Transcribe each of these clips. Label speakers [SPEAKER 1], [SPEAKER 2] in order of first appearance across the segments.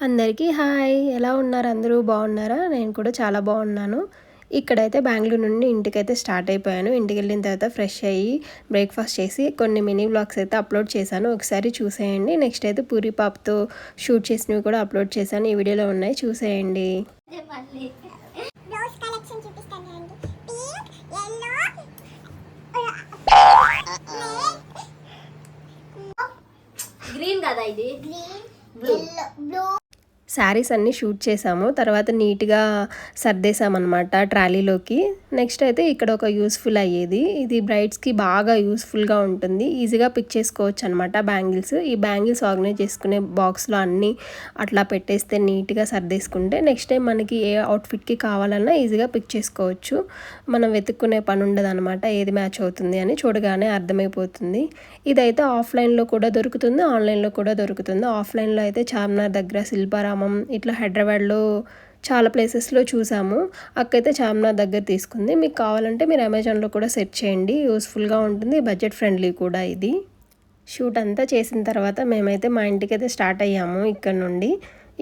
[SPEAKER 1] అందరికీ హాయ్. ఎలా ఉన్నారు? అందరూ బాగున్నారా? నేను కూడా చాలా బాగున్నాను. ఇక్కడైతే బెంగళూరు నుండి ఇంటికైతే స్టార్ట్ అయిపోయాను. ఇంటికి వెళ్ళిన తర్వాత ఫ్రెష్ అయ్యి బ్రేక్ఫాస్ట్ చేసి కొన్ని మినీ బ్లాగ్స్ అయితే అప్లోడ్ చేశాను. ఒకసారి చూసేయండి. నెక్స్ట్ అయితే పూరి పాప్తో షూట్ చేసినవి కూడా అప్లోడ్ చేశాను. ఈ వీడియోలో ఉన్నాయి. చూసేయండి.
[SPEAKER 2] గ్రీన్ కదా ఇది?
[SPEAKER 3] బ్లూ
[SPEAKER 1] శారీస్ అన్నీ షూట్ చేసాము తర్వాత నీట్గా సర్దేశామన్నమాట ట్రాలీలోకి. నెక్స్ట్ అయితే ఇక్కడ ఒక యూస్ఫుల్ అయ్యేది. ఇది బ్రైడ్స్కి బాగా యూస్ఫుల్గా ఉంటుంది. ఈజీగా పిక్ చేసుకోవచ్చు అనమాట బ్యాంగిల్స్. ఈ బ్యాంగిల్స్ ఆర్గనైజ్ చేసుకునే బాక్స్లో అన్నీ అట్లా పెట్టేస్తే నీట్గా సర్దేసుకుంటే నెక్స్ట్ టైం మనకి ఏ అవుట్ఫిట్కి కావాలన్నా ఈజీగా పిక్ చేసుకోవచ్చు. మనం వెతుక్కునే పని ఉండదు అనమాట ఏది మ్యాచ్ అవుతుంది అని చూడగానే అర్థమైపోతుంది. ఇదైతే ఆఫ్లైన్లో కూడా దొరుకుతుంది ఆన్లైన్లో కూడా దొరుకుతుంది. ఆఫ్లైన్లో అయితే చార్మినార్ దగ్గర శిల్పారామం ఇట్లా హైదరాబాద్లో చాలా ప్లేసెస్లో చూసాము. అక్కైతే చార్మినార్ దగ్గర తీసుకుంది. మీకు కావాలంటే మీరు అమెజాన్లో కూడా సెర్చ్ చేయండి. యూస్ఫుల్గా ఉంటుంది. బడ్జెట్ ఫ్రెండ్లీ కూడా ఇది. షూట్ అంతా చేసిన తర్వాత మేమైతే మా ఇంటికి అయితే స్టార్ట్ అయ్యాము ఇక్కడ నుండి.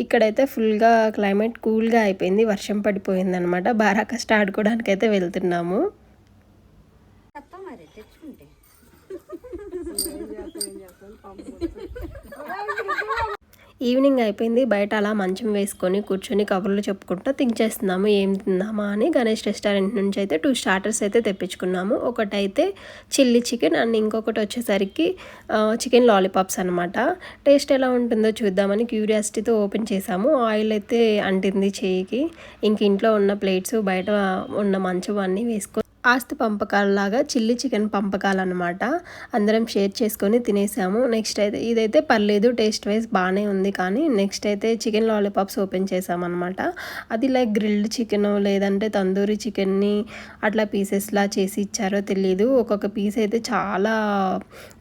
[SPEAKER 1] ఇక్కడైతే ఫుల్గా క్లైమేట్ కూల్గా అయిపోయింది. వర్షం పడిపోయింది అనమాట బారాక స్టార్ట్ ఆడుకోవడానికి అయితే వెళ్తున్నాము.
[SPEAKER 2] తప్ప మరి తెచ్చుకుంటే.
[SPEAKER 1] ఈవినింగ్ అయిపోయింది. బయట అలా మంచం వేసుకొని కూర్చొని కబుర్లు చెప్పుకుంటూ థింక్ చేస్తున్నాము ఏం తిందామా అని గణేష్ రెస్టారెంట్ నుంచి అయితే టూ స్టార్టర్స్ అయితే తెప్పించుకున్నాము. ఒకటైతే చిల్లీ చికెన్ అండ్ ఇంకొకటి వచ్చేసరికి చికెన్ లాలీపాప్స్ అనమాట టేస్ట్ ఎలా ఉంటుందో చూద్దామని క్యూరియాసిటీతో ఓపెన్ చేసాము ఆయిల్ అయితే అంటింది చేయికి. ఇంక ఇంట్లో ఉన్న ప్లేట్స్ బయట ఉన్న మంచం అన్నీ వేసుకొని ఆస్తి పంపకాలలాగా చిల్లీ చికెన్ పంపకాలు అనమాట అందరం షేర్ చేసుకొని తినేసాము. నెక్స్ట్ అయితే ఇదైతే పర్లేదు టేస్ట్ వైజ్ బాగానే ఉంది కానీ నెక్స్ట్ అయితే చికెన్ లాలీపాప్స్ ఓపెన్ చేసామన్నమాట. అది లైక్ గ్రిల్డ్ చికెన్ లేదంటే తందూరి చికెన్ని అట్లా పీసెస్లా చేసి ఇచ్చారో తెలియదు ఒక్కొక్క పీస్ అయితే చాలా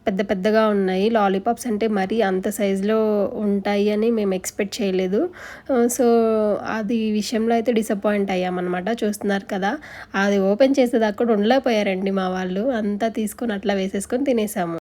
[SPEAKER 1] పెద్ద పెద్దగా ఉన్నాయి. లాలీపాప్స్ అంటే మరీ అంత సైజులో ఉంటాయి అని మేము ఎక్స్పెక్ట్ చేయలేదు. సో అది విషయంలో అయితే డిసప్పాయింట్ అయ్యామన్నమాట. చూస్తున్నారు కదా. అది ఓపెన్ చేసేదాకా కూడా ఉండలేకపోయారండి మా వాళ్ళు. అంతా తీసుకొని అట్లా వేసేసుకొని తినేసాము.